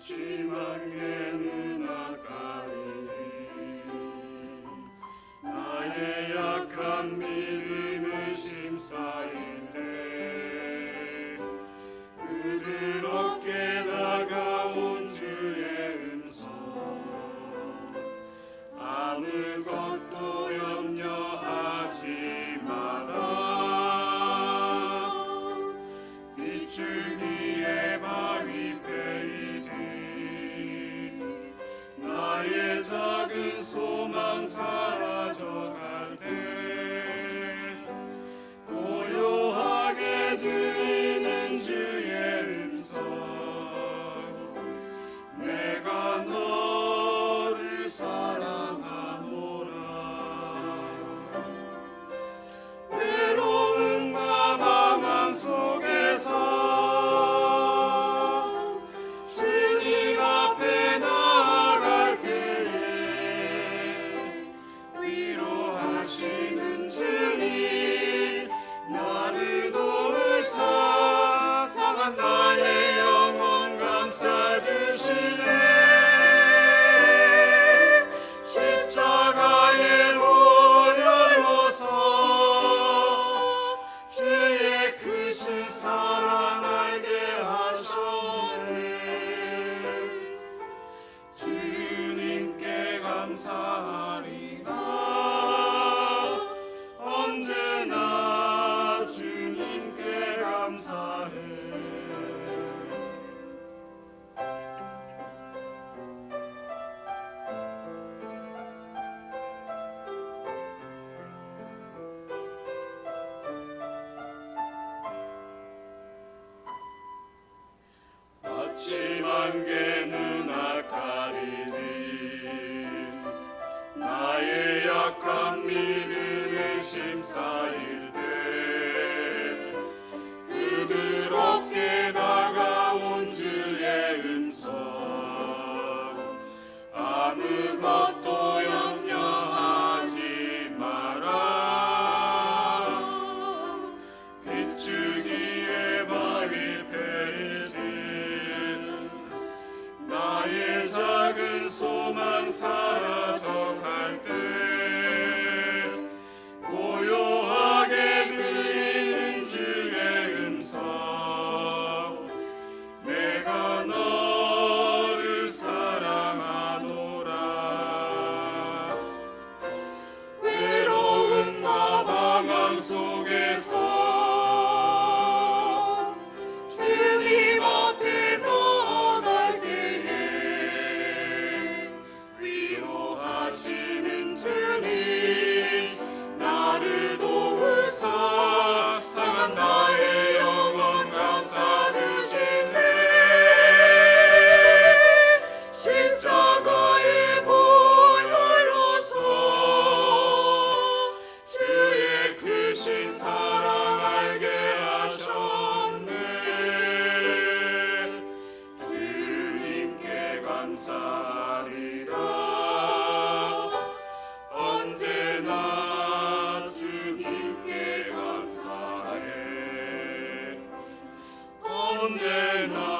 희망되는 아까이니. 나의 약한 믿음을 심사인데 부드럽게 다가온 주의 음성 아무것도 염려하지 마라. 出门在。 한 개. 소망 사라져 갈 때 고요하게 들리는 주의 음성. 내가 너를 사랑하노라. 외로운 나 방황 속 감사리라. 언제나 주님께 감사해. 언제나